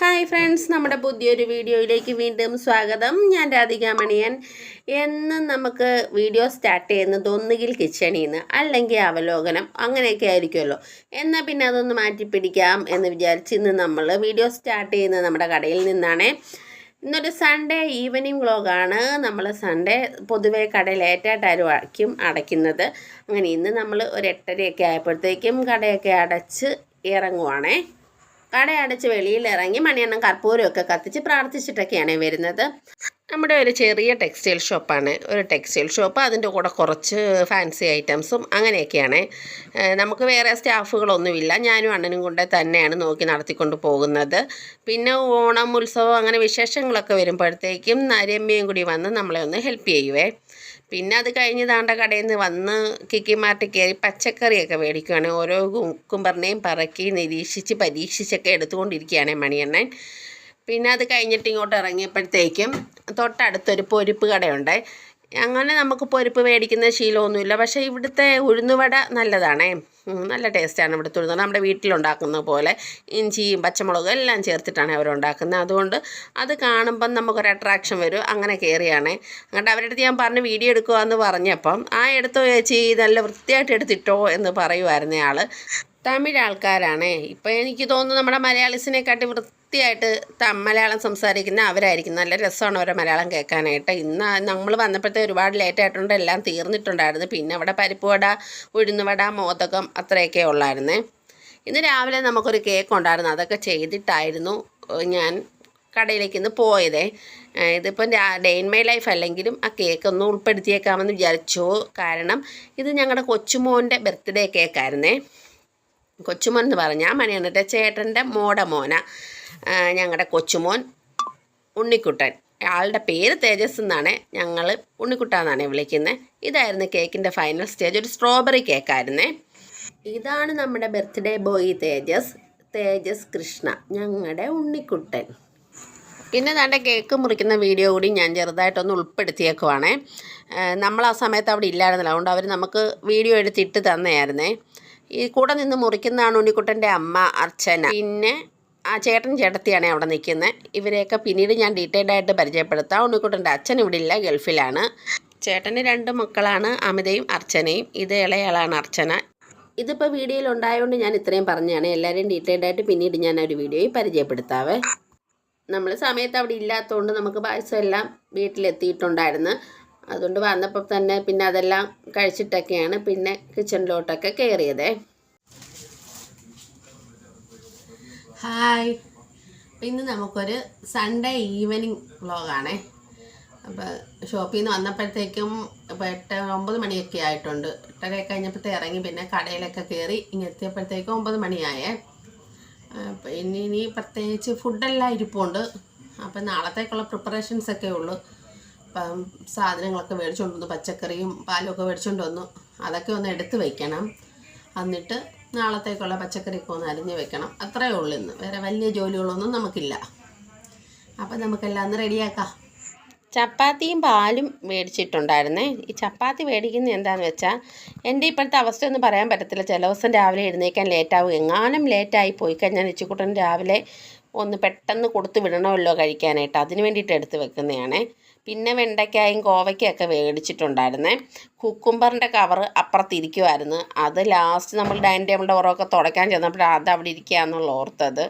Hi friends നമ്മുടെ പുതിയൊരു വീഡിയോയിലേക്ക് വീണ്ടും സ്വാഗതം. ഞാൻ രാധിക മണിയൻ എന്നും നമുക്ക് വീഡിയോ സ്റ്റാർട്ട് ചെയ്യുന്നത് ഒന്നുകിൽ കിച്ചണിൽ നിന്ന് അല്ലെങ്കിൽ അവലോകനം അങ്ങനെയൊക്കെ ആയിരിക്കുമല്ലോ. എന്നാൽ പിന്നെ അതൊന്ന് മാറ്റി പിടിക്കാം എന്ന് വിചാരിച്ച് ഇന്ന് നമ്മൾ വീഡിയോ സ്റ്റാർട്ട് ചെയ്യുന്നത് നമ്മുടെ കടയിൽ നിന്നാണ്. ഇന്നൊരു സൺഡേ ഈവനിങ് വ്ളോഗാണ് നമ്മൾ സൺഡേ പൊതുവേ കട ലേറ്റായിട്ടായിരിക്കും അടയ്ക്കുന്നത്. അങ്ങനെ ഇന്ന് നമ്മൾ ഒരു എട്ടരയൊക്കെ ആയപ്പോഴത്തേക്കും കടയൊക്കെ അടച്ച് ഇറങ്ങുവാണേ. കട അടച്ച് വെളിയിൽ ഇറങ്ങി മണിയെണ്ണം കർപ്പൂരമൊക്കെ കത്തിച്ച് പ്രാർത്ഥിച്ചിട്ടൊക്കെയാണ് വരുന്നത്. നമ്മുടെ ഒരു ചെറിയ ടെക്സ്റ്റൈൽ ഷോപ്പാണ് ഒരു ടെക്സ്റ്റൈൽ ഷോപ്പ് അതിന്റെ കൂടെ കുറച്ച് ഫാൻസി ഐറ്റംസും അങ്ങനെയൊക്കെയാണ്. നമുക്ക് വേറെ സ്റ്റാഫുകളൊന്നുമില്ല. ഞാനും അണ്ണനും കൊണ്ട് തന്നെയാണ് നോക്കി നടത്തിക്കൊണ്ട് പോകുന്നത്. പിന്നെ ഓണം ഉത്സവം അങ്ങനെ വിശേഷങ്ങളൊക്കെ വരുമ്പോഴത്തേക്കും രമ്യയും കൂടി വന്ന് നമ്മളെ ഒന്ന് ഹെൽപ്പ് ചെയ്യുവേ. പിന്നെ അത് കഴിഞ്ഞ് താണ്ട കടയിൽ നിന്ന് വന്ന് കിക്കി മാർട്ടിൽ കയറി പച്ചക്കറിയൊക്കെ മേടിക്കുകയാണ് ഓരോ കുക്കുംബറിനെയും പറക്കി നിരീക്ഷിച്ച് പരീക്ഷിച്ചൊക്കെ എടുത്തുകൊണ്ടിരിക്കുകയാണ് മണിയണ്ണൻ. പിന്നെ അത് കഴിഞ്ഞിട്ട് ഇങ്ങോട്ട് ഇറങ്ങിയപ്പോഴത്തേക്കും തൊട്ടടുത്തൊരു പൊരിപ്പ് കടയുണ്ട്. അങ്ങനെ നമുക്ക് പൊരിപ്പ് മേടിക്കുന്ന ശീലമൊന്നുമില്ല. പക്ഷേ ഇവിടുത്തെ ഉഴുന്നുവട നല്ലതാണേ. നല്ല ടേസ്റ്റാണ് ഇവിടുത്തെ ഉഴുന്നുവട. നമ്മുടെ വീട്ടിലുണ്ടാക്കുന്ന പോലെ ഇഞ്ചിയും പച്ചമുളകും എല്ലാം ചേർത്തിട്ടാണ് അവരുണ്ടാക്കുന്നത്. അതുകൊണ്ട് അത് കാണുമ്പം നമുക്കൊരു അട്രാക്ഷൻ വരും. അങ്ങനെ കയറിയാണ്. അങ്ങോട്ട് അവരുടെ അടുത്ത് ഞാൻ പറഞ്ഞ് വീഡിയോ എടുക്കുക എന്ന് പറഞ്ഞപ്പം ആ എടുത്തോ ചേച്ചി നല്ല വൃത്തിയായിട്ട് എടുത്തിട്ടോ എന്ന് പറയുമായിരുന്നേ ആൾ തമിഴ് ആൾക്കാരാണേ. ഇപ്പം എനിക്ക് തോന്നുന്നു നമ്മുടെ മലയാളീസിനെക്കാട്ടി വൃത്തിയായിട്ട് മലയാളം സംസാരിക്കുന്ന അവരായിരിക്കും. നല്ല രസമാണ് അവരെ മലയാളം കേൾക്കാനായിട്ട്. ഇന്ന് നമ്മൾ വന്നപ്പോഴത്തെ ഒരുപാട് ലേറ്റ് ആയിട്ടുണ്ട്. എല്ലാം തീർന്നിട്ടുണ്ടായിരുന്നു. പിന്നെ അവിടെ പരിപ്പ് പരിപ്പുവട ഉഴുന്നുവട മോദകം അത്രയൊക്കെ ഉള്ളായിരുന്നേ. ഇന്ന് രാവിലെ നമുക്കൊരു കേക്ക് ഉണ്ടായിരുന്നു. അതൊക്കെ ചെയ്തിട്ടായിരുന്നു ഞാൻ കടയിലേക്ക് ഇന്ന് പോയതേ. ഇതിപ്പം ഡേ ഇൻ മൈ ലൈഫ് അല്ലെങ്കിലും ആ കേക്ക് ഒന്ന് ഉൾപ്പെടുത്തിയേക്കാമെന്ന് വിചാരിച്ചു. കാരണം ഇത് ഞങ്ങളുടെ കൊച്ചുമോന്റെ ബർത്ത്ഡേ കേക്കായിരുന്നേ കൊച്ചുമോൻ എന്ന് പറഞ്ഞാൽ മണിയണ്ണന്റെ ചേട്ടന്റെ മോടെ മോന. ഞങ്ങളുടെ കൊച്ചുമോൻ ഉണ്ണിക്കുട്ടൻ. ആളുടെ പേര് തേജസ് എന്നാണ് ഞങ്ങൾ ഉണ്ണിക്കുട്ട എന്നാണ് വിളിക്കുന്നത് ഇതായിരുന്നു കേക്കിന്റെ ഫൈനൽ സ്റ്റേജ് ഒരു സ്ട്രോബെറി കേക്കായിരുന്നേ ഇതാണ് നമ്മുടെ ബർത്ത്ഡേ ബോയ് തേജസ്. തേജസ് കൃഷ്ണ ഞങ്ങളുടെ ഉണ്ണിക്കുട്ടൻ. പിന്നെ തന്റെ കേക്ക് മുറിക്കുന്ന വീഡിയോ കൂടി ഞാൻ ചെറുതായിട്ടൊന്ന് ഉൾപ്പെടുത്തിയേക്കുവാണേ. നമ്മൾ ആ സമയത്ത് അവിടെ ഇല്ലായിരുന്നല്ലോ. അതുകൊണ്ട് അവർ നമുക്ക് വീഡിയോ എടുത്തിട്ട് തന്നെയായിരുന്നേ. ഈ കൂടെ നിന്ന് മുറിക്കുന്നതാണ് ഉണ്ണിക്കുട്ടന്റെ അമ്മ അർച്ചന. പിന്നെ ആ ചേട്ടൻ ചേട്ടത്തിയാണ് അവിടെ നിൽക്കുന്നത്. ഇവരെയൊക്കെ പിന്നീട് ഞാൻ ഡീറ്റെയിൽഡ് ആയിട്ട് പരിചയപ്പെടുത്താം. ഉണ്ണിക്കുട്ടന്റെ അച്ഛൻ ഇവിടെ ഇല്ല ഗൾഫിലാണ്. ചേട്ടന് രണ്ട് മക്കളാണ് അമിതയും അർച്ചനയും. ഇത് ഇളയാളാണ് അർച്ചന. ഇതിപ്പോൾ വീഡിയോയിൽ ഉണ്ടായതുകൊണ്ട് ഞാൻ ഇത്രയും പറഞ്ഞാണ്. എല്ലാവരെയും ഡീറ്റെയിൽഡ് ആയിട്ട് പിന്നീട് ഞാൻ ഒരു വീഡിയോയിൽ പരിചയപ്പെടുത്താവേ. നമ്മൾ സമയത്ത് അവിടെ ഇല്ലാത്തതുകൊണ്ട് നമുക്ക് പായസം എല്ലാം വീട്ടിലെത്തിയിട്ടുണ്ടായിരുന്നു. അതുകൊണ്ട് വന്നപ്പോൾ തന്നെ പിന്നെ അതെല്ലാം കഴിച്ചിട്ടൊക്കെയാണ് പിന്നെ കിച്ചണിലോട്ടൊക്കെ കയറിയത്. ഹായ്. ഇന്ന് നമുക്കൊരു സൺഡേ ഈവനിങ് വ്ളോഗാണേ അപ്പോൾ ഷോപ്പിൽ നിന്ന് വന്നപ്പോഴത്തേക്കും ഇപ്പോൾ എട്ട് ഒമ്പത് മണിയൊക്കെ ആയിട്ടുണ്ട്. എട്ടര കഴിഞ്ഞപ്പോഴത്തേ ഇറങ്ങി പിന്നെ കടയിലൊക്കെ കയറി ഇങ്ങനെ എത്തിയപ്പോഴത്തേക്കും ഒമ്പത് മണിയായേ. അപ്പം ഇനി പ്രത്യേകിച്ച് ഫുഡെല്ലാം ഇരിപ്പുണ്ട്. അപ്പം നാളത്തേക്കുള്ള പ്രിപ്പറേഷൻസ് ഒക്കെ ഉള്ളു സാധനങ്ങളൊക്കെ മേടിച്ചുകൊണ്ട് വന്നു പച്ചക്കറിയും പാലൊക്കെ ഒക്കെ മേടിച്ചുകൊണ്ട് വന്നു. അതൊക്കെ ഒന്ന് എടുത്ത് വയ്ക്കണം എന്നിട്ട് നാളത്തേക്കുള്ള പച്ചക്കറിയൊക്കെ ഒന്ന് അരിഞ്ഞ് വെക്കണം. അത്രയേ ഉള്ളൂ ഇന്ന്. വേറെ വലിയ ജോലികളൊന്നും നമുക്കില്ല. അപ്പം നമുക്കെല്ലാം ഒന്ന് റെഡിയാക്കാം. ചപ്പാത്തിയും പാലും മേടിച്ചിട്ടുണ്ടായിരുന്നേ. ഈ ചപ്പാത്തി മേടിക്കുന്ന എന്താണെന്ന് വെച്ചാൽ എന്റെ ഇപ്പോഴത്തെ അവസ്ഥയൊന്നും പറയാൻ പറ്റത്തില്ല. ചില ദിവസം രാവിലെ എഴുന്നേക്കാൻ ലേറ്റാവും. എങ്ങാനും ലേറ്റായി പോയി കഴിഞ്ഞാൽ ഇച്ചിക്കുട്ടൻ രാവിലെ ഒന്ന് പെട്ടെന്ന് കൊടുത്തു വിടണമല്ലോ കഴിക്കാനായിട്ട്. അതിന് വേണ്ടിയിട്ട് എടുത്ത് വെക്കുന്നതാണ്. പിന്നെ വെണ്ടയ്ക്കായും കോവയ്ക്കൊക്കെ മേടിച്ചിട്ടുണ്ടായിരുന്നേ കുക്കുംബറിന്റെ കവർ അപ്പുറത്തിരിക്കുമായിരുന്നു അത് ലാസ്റ്റ് നമ്മൾ ഡൈനിങ് ടേബിളിന്റെ ഓറൊക്കെ തുടയ്ക്കാൻ ചെന്നപ്പോൾ അത് അവിടെ ഇരിക്കുകയെന്നുള്ള ഓർത്തത്.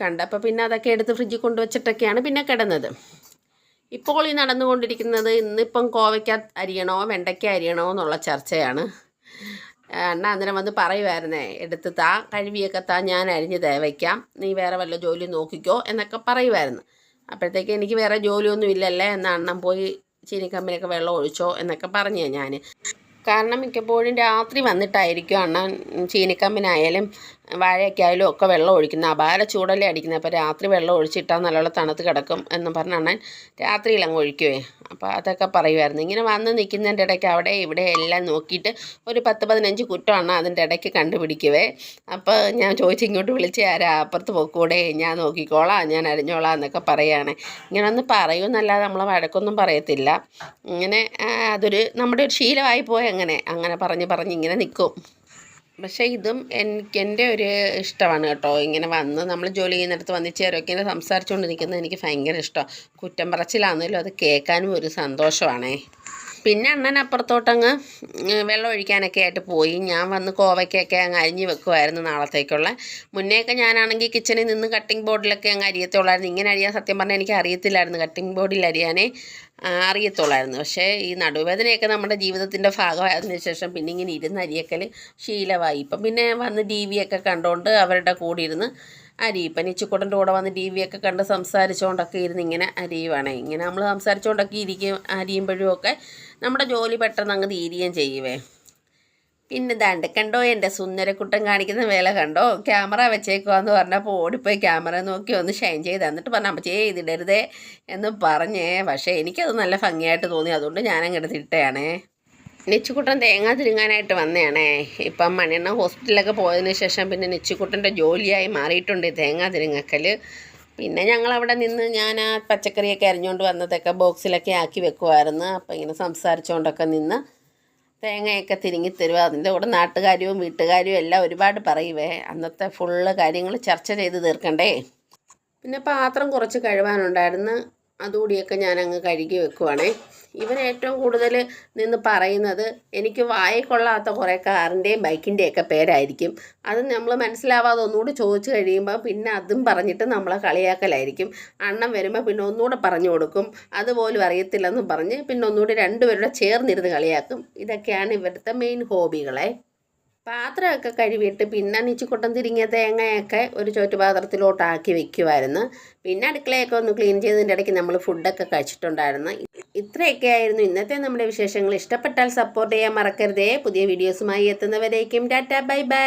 കണ്ടപ്പോൾ പിന്നെ അതൊക്കെ എടുത്ത് ഫ്രിഡ്ജിൽ കൊണ്ടുവച്ചിട്ടൊക്കെയാണ് പിന്നെ കിടന്നത്. ഇപ്പോൾ ഈ നടന്നുകൊണ്ടിരിക്കുന്നത് ഇന്നിപ്പം കോവയ്ക്ക അരിയണോ വെണ്ടയ്ക്ക അരിയണോ എന്നുള്ള ചർച്ചയാണ്. അണ്ണ അന്നേരം വന്ന് പറയുമായിരുന്നേ എടുത്ത് താ കഴുകിയൊക്കെ താ ഞാൻ അരിഞ്ഞ് തേവയ്ക്കാം. നീ വേറെ വല്ല ജോലി നോക്കിക്കോ എന്നൊക്കെ പറയുമായിരുന്നു അപ്പോഴത്തേക്ക് എനിക്ക് വേറെ ജോലിയൊന്നും ഇല്ലല്ലേ എന്നാൽ അണ്ണൻ പോയി ചീനിക്കമ്പിനൊക്കെ വെള്ളം ഒഴിച്ചോ എന്നൊക്കെ പറഞ്ഞു ഞാൻ. കാരണം മിക്കപ്പോഴും രാത്രി വന്നിട്ടായിരിക്കും അണ്ണൻ ചീനിക്കമ്പിനായാലും വാഴയൊക്കെ ആയാലും ഒക്കെ വെള്ളം ഒഴിക്കുന്ന അപാര ചൂടല്ലേ അടിക്കുന്നത്. അപ്പോൾ രാത്രി വെള്ളം ഒഴിച്ചിട്ടാൽ നല്ലോണം തണുത്ത് കിടക്കും എന്ന് പറഞ്ഞ അണ്ണൻ രാത്രിയിൽ അങ്ങ് ഒഴിക്കുവേ. അപ്പോൾ അതൊക്കെ പറയുമായിരുന്നു ഇങ്ങനെ വന്ന് നിൽക്കുന്നതിന്റെ ഇടയ്ക്ക് അവിടെ ഇവിടെ എല്ലാം നോക്കിയിട്ട് ഒരു പത്ത് പതിനഞ്ച് കുറ്റമാണ് അതിന്റെ ഇടയ്ക്ക് കണ്ടുപിടിക്കുവേ. അപ്പോൾ ഞാൻ ചോദിച്ചു ഇങ്ങോട്ട് വിളിച്ച് ആരാ? അപ്പുറത്ത് പോക്കൂടെ ഞാൻ നോക്കിക്കോളാം ഞാൻ അരിഞ്ഞോളാം എന്നൊക്കെ പറയുകയാണ് ഇങ്ങനെ ഒന്ന് പറയുമെന്നല്ലാതെ നമ്മളെ വഴക്കൊന്നും പറയത്തില്ല. ഇങ്ങനെ അതൊരു നമ്മുടെ ഒരു ശീലമായി പോയി അങ്ങനെ. അങ്ങനെ പറഞ്ഞ് പറഞ്ഞ് ഇങ്ങനെ നിൽക്കും പക്ഷേ ഇതും എനിക്ക് എന്റെ ഒരു ഇഷ്ടമാണ് കേട്ടോ. ഇങ്ങനെ വന്ന് നമ്മൾ ജോലി ചെയ്യുന്നിടത്ത് വന്ന് ചേരൊക്കെ ഇങ്ങനെ സംസാരിച്ചുകൊണ്ട് നിൽക്കുന്നത് എനിക്ക് ഭയങ്കര ഇഷ്ടമാണ് കുറ്റം പറച്ചിലാണെങ്കിലും അത് കേൾക്കാനും ഒരു സന്തോഷമാണേ പിന്നെ അണ്ണൻ അപ്പുറത്തോട്ടങ്ങ് വെള്ളം ഒഴിക്കാനൊക്കെ ആയിട്ട് പോയി. ഞാൻ വന്ന് കോവയ്ക്കൊക്കെ അങ്ങ് അരിഞ്ഞ് വെക്കുമായിരുന്നു നാളത്തേക്കുള്ള. മുന്നേയൊക്കെ ഞാനാണെങ്കിൽ കിച്ചണിൽ നിന്ന് കട്ടിംഗ് ബോർഡിലൊക്കെ അങ്ങ് അരിയത്തുള്ളായിരുന്നു. ഇങ്ങനെ അരിയാൻ സത്യം പറഞ്ഞാൽ എനിക്ക് അറിയത്തില്ലായിരുന്നു. കട്ടിംഗ് ബോർഡിൽ അരിയാനേ അറിയത്തുള്ളായിരുന്നു. പക്ഷേ ഈ നടുവേദനയൊക്കെ നമ്മുടെ ജീവിതത്തിന്റെ ഭാഗമായതിനു ശേഷം പിന്നെ ഇങ്ങനെ ഇരുന്ന് അരിയക്കൽ ശീലമായി. ഇപ്പം പിന്നെ വന്ന് ടി വി ഒക്കെ കണ്ടുകൊണ്ട് അവരുടെ കൂടെ ഇരുന്ന് അരി. ഇപ്പം നിച്ചുക്കൂടന്റെ കൂടെ വന്ന് ടി വി ഒക്കെ കണ്ട് സംസാരിച്ചുകൊണ്ടൊക്കെ ഇരുന്ന് ഇങ്ങനെ അരിയുവാണേ. ഇങ്ങനെ നമ്മൾ സംസാരിച്ചുകൊണ്ടൊക്കെ ഇരിക്കും അരിയുമ്പോഴും ഒക്കെ നമ്മുടെ ജോലി പെട്ടെന്ന് അങ്ങ് തീരുകയും ചെയ്യുവേ. പിന്നെ ദാണ്ട് കണ്ടോ എന്റെ സുന്ദരക്കുട്ടൻ കാണിക്കുന്ന വേല കണ്ടോ? ക്യാമറ വെച്ചേക്കുവാന്ന് പറഞ്ഞപ്പോൾ ഓടിപ്പോയി ക്യാമറ നോക്കി ഒന്ന് ഷൈൻ ചെയ്ത് എന്നിട്ട് പറഞ്ഞു അമ്മച്ചേ ഇതിടരുതേ എന്ന് പറഞ്ഞേ. പക്ഷേ എനിക്കത് നല്ല ഭംഗിയായിട്ട് തോന്നി. അതുകൊണ്ട് ഞാനങ്ങോട്ട് തിട്ടയാണേ നെച്ചുക്കുട്ടൻ തേങ്ങ തിരുങ്ങാനായിട്ട് വന്നതാണേ ഇപ്പം മണിയണ്ണ ഹോസ്പിറ്റലിലൊക്കെ പോയതിന് ശേഷം പിന്നെ നെച്ചുക്കുട്ടന്റെ ജോലിയായി മാറിയിട്ടുണ്ട് തേങ്ങ തിരുങ്ങക്കൽ പിന്നെ ഞങ്ങൾ അവിടെ നിന്ന് ഞാൻ ആ പച്ചക്കറിയൊക്കെ അരിഞ്ഞുകൊണ്ട് വന്നതൊക്കെ ബോക്സിലൊക്കെ ആക്കി വെക്കുമായിരുന്നു അപ്പം ഇങ്ങനെ സംസാരിച്ചുകൊണ്ടൊക്കെ നിന്ന് തേങ്ങയൊക്കെ തിരിങ്ങി തരുക അതിന്റെ കൂടെ നാട്ടുകാര്യവും വീട്ടുകാരും എല്ലാം ഒരുപാട് പറയുവേ. അന്നത്തെ ഫുള്ള് കാര്യങ്ങൾ ചർച്ച ചെയ്ത് തീർക്കണ്ടേ? പിന്നെ പാത്രം കുറച്ച് കഴുകാനുണ്ടായിരുന്നു അതുകൂടിയൊക്കെ ഞാൻ അങ്ങ് കഴുകി വെക്കുവാണേ. ഇവൻ ഏറ്റവും കൂടുതൽ നിന്ന് പറയുന്നത് എനിക്ക് വായി കൊള്ളാത്ത കുറേ കാറിന്റെയും ബൈക്കിന്റെയൊക്കെ പേരായിരിക്കും. അത് നമ്മൾ മനസ്സിലാവാതെ ഒന്നുകൂടി ചോദിച്ചു കഴിയുമ്പോൾ പിന്നെ അതും പറഞ്ഞിട്ട് നമ്മളെ കളിയാക്കലായിരിക്കും. അണ്ണം വരുമ്പോൾ പിന്നെ ഒന്നുകൂടെ പറഞ്ഞു കൊടുക്കും. അതുപോലും അറിയത്തില്ലെന്നും പറഞ്ഞ് പിന്നെ ഒന്നുകൂടി രണ്ടുപേരുടെ ചേർന്നിരുന്ന് കളിയാക്കും. ഇതൊക്കെയാണ് ഇവിടുത്തെ മെയിൻ ഹോബികളെ. പാത്രമൊക്കെ കഴുകിയിട്ട് പിന്നെ നിച്ചുകൊട്ടം തിരിങ്ങിയ തേങ്ങയൊക്കെ ഒരു ചോറ്റുപാത്രത്തിലോട്ട് ആക്കി വെക്കുമായിരുന്നു പിന്നെ അടുക്കളയൊക്കെ ഒന്ന് ക്ലീൻ ചെയ്തതിന്റെ ഇടയ്ക്ക് നമ്മൾ ഫുഡൊക്കെ കഴിച്ചിട്ടുണ്ടായിരുന്നു. ഇത്രയൊക്കെ ആയിരുന്നു. ഇന്നത്തെ നമ്മുടെ വിശേഷങ്ങൾ. ഇഷ്ടപ്പെട്ടാൽ സപ്പോർട്ട് ചെയ്യാൻ മറക്കരുതേ. പുതിയ വീഡിയോസുമായി എത്തുന്നവരേക്കും ടാറ്റ. Bye bye.